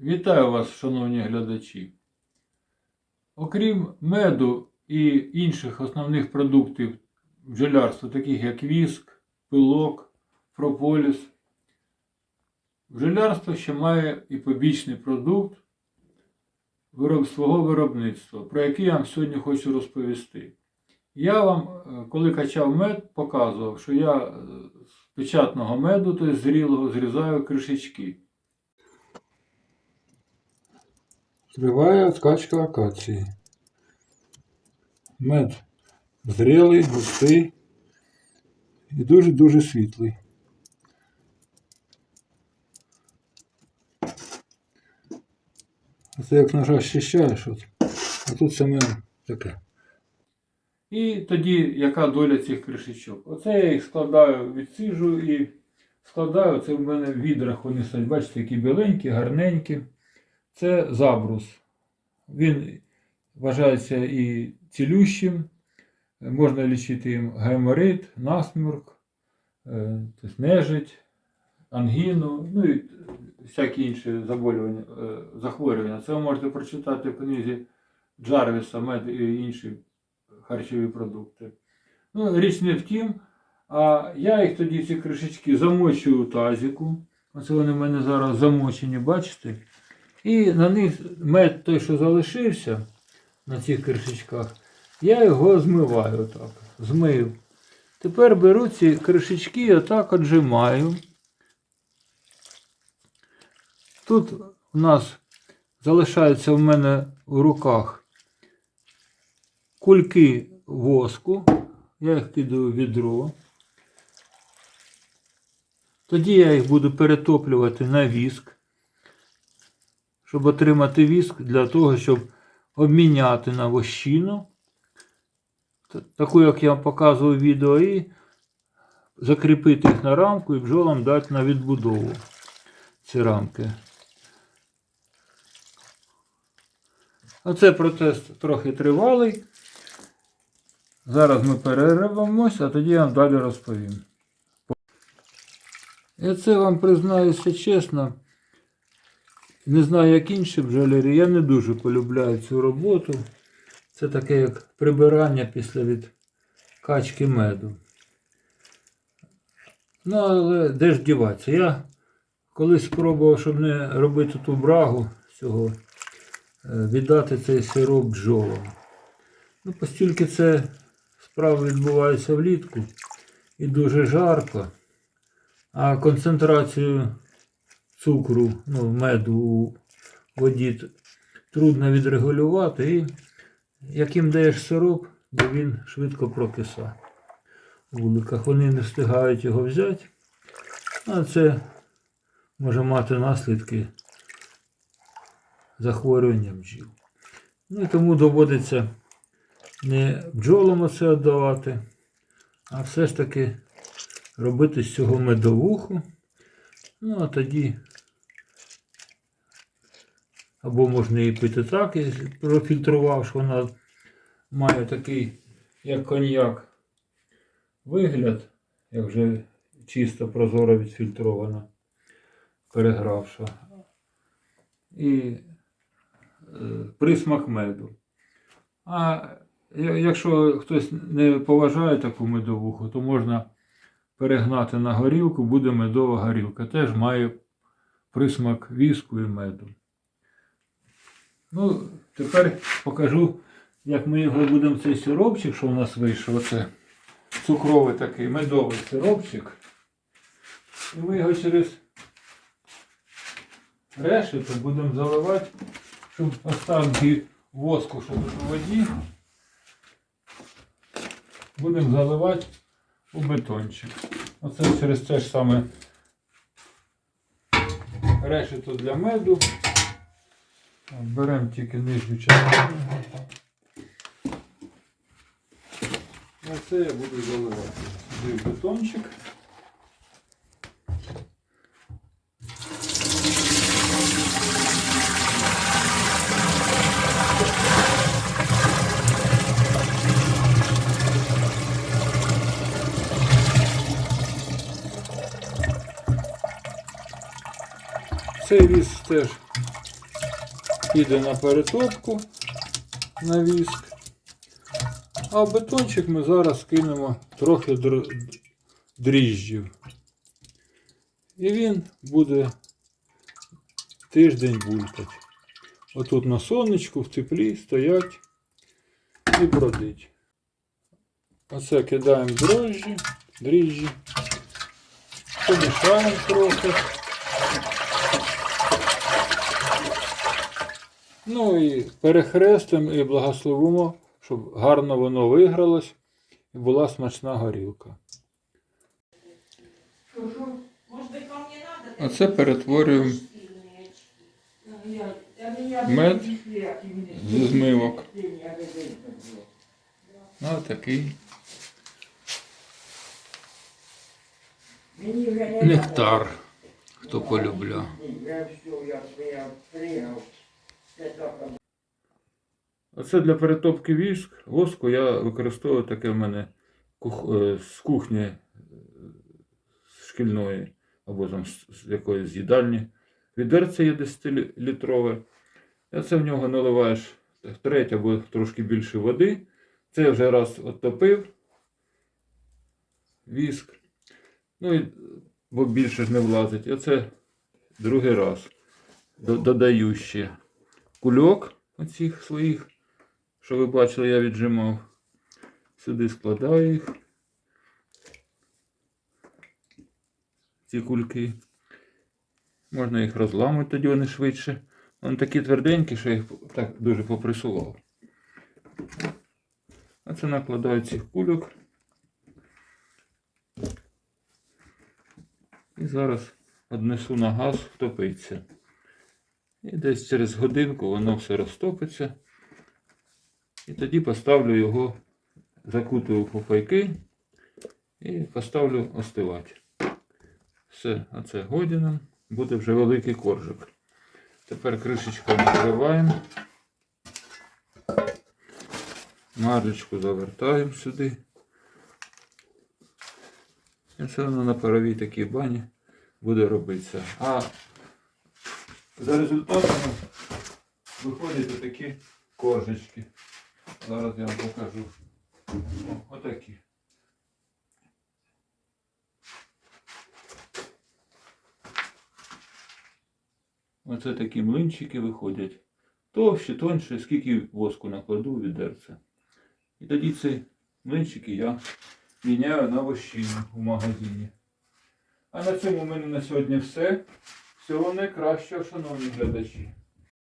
Вітаю вас, шановні глядачі. Окрім меду і інших основних продуктів бджолярства, таких як віск, пилок, прополіс, бджолярство ще має і побічний продукт свого виробництва, про який я вам сьогодні хочу розповісти. Я вам, е, коли качав мед, показував, що я е, з печатного меду, тобто зрілого, зрізаю кришечки. Триває откачка акації. Мед зрілий, густий і дуже-дуже світлий. Це як ножа щищаєш, от. а тут саме таке. І тоді яка доля цих кришечок? Оце я їх складаю, відсиджую і складаю. Це в мене в відрах вони стоять, бачите, які біленькі, гарненькі. Це забрус. Він вважається і цілющим. Можна лічити їм геморит, насморк, е, тобто нежить, ангіну, ну і всякі інші е, захворювання. Це ви можете прочитати в книзі Джарвіса, мед і інші харчові продукти. Ну, річ не в тім, а я їх тоді ці кришечки замочую у тазіку. Оце вони в мене зараз замочені, бачите? І на них мед той, що залишився на цих кришечках, я його змиваю отак. Змив. Тепер беру ці кришечки отак отжимаю. Тут у нас залишаються в мене в руках кульки воску. Я їх кидаю в відро. Тоді я їх буду перетоплювати на віск, щоб отримати віск для того, щоб обміняти на вощину. Таку, як я вам показував в відео, і закріпити їх на рамку і бджолам дати на відбудову ці рамки. Оце процес трохи тривалий. Зараз ми перервемось, а тоді я вам далі розповім. Я це вам признаюся чесно. Не знаю, як інші бджолярі, я не дуже полюбляю цю роботу. Це таке як прибирання після від качки меду. Ну, але де ж діватися? Я колись спробував, щоб не робити ту брагу цього, е, віддати цей сироп бджолам. Ну, постільки це справа відбувається влітку і дуже жарко, а концентрацію цукру, ну, меду у воді трудно відрегулювати. І як їм даєш сироп, то він швидко прокисає. У вуликах вони не встигають його взяти, а це може мати наслідки захворювання бджіл. Ну і тому доводиться не бджолам оце віддавати, а все ж таки робити з цього медовуху. Ну, а тоді або можна її пити так, профільтрував, що вона має такий, як коньяк, вигляд, як вже чисто прозоро відфільтрована, перегравша. І е, присмак меду. А якщо хтось не поважає таку медовуху, то можна перегнати на горілку, буде медова горілка. Теж має присмак віску і меду. Ну, тепер покажу, як ми його будемо цей сиропчик, що у нас вийшов. Оце цукровий такий медовий сиропчик. І ми його через решето будемо заливати, щоб останки воску, що у воді, будемо заливати у бетончик. Оце через те ж саме решето для меду. Беремо тільки нижню частину. Оце я буду заливати. Бетончик. Цей віз теж піде на перетопку на віск. А в бетончик ми зараз кинемо трохи др- дріжджів. І він буде тиждень булькати. Отут на сонечку, в теплі стоять і бродить. Оце кидаємо дрожжі, дріжджі. Помішаємо трохи. Ну і перехрестимо і благословимо, щоб гарно воно вигралось і була смачна горілка. Надо? Оце перетворюємо мед зі змивок. На такий нектар, хто полюбляє. Оце для перетопки віск, воску я використовую таке в мене е, з кухні е, шкільної або там з якоїсь їдальні. Відерце є 10-літрове. І це в нього наливаєш треть або трошки більше води. Це я вже раз оттопив віск. Ну і бо більше ж не влазить. Оце другий раз. Додаю ще кульок оцих своїх, що ви бачили, я віджимав. Сюди складаю їх. Ці кульки. Можна їх розламати, тоді вони швидше. Вони такі тверденькі, що я їх так дуже попресував. А це накладаю цих кульок. І зараз однесу на газ, втопиться. І десь через годинку воно все розтопиться. І тоді поставлю його, закутую в пупайки і поставлю остивати. Все, оце нам. Буде вже великий коржик. Тепер кришечку накриваємо. Марлечку завертаємо сюди. І все воно на паровій такій бані буде робитися. А за результатами виходять такі коржечки. Зараз я вам покажу. Отакі. Оце такі млинчики виходять. Товще, тоньше, скільки воску накладу відерце. І тоді ці млинчики я міняю на вощину у магазині. А на цьому в мене на сьогодні все. Всього найкращого, шановні глядачі.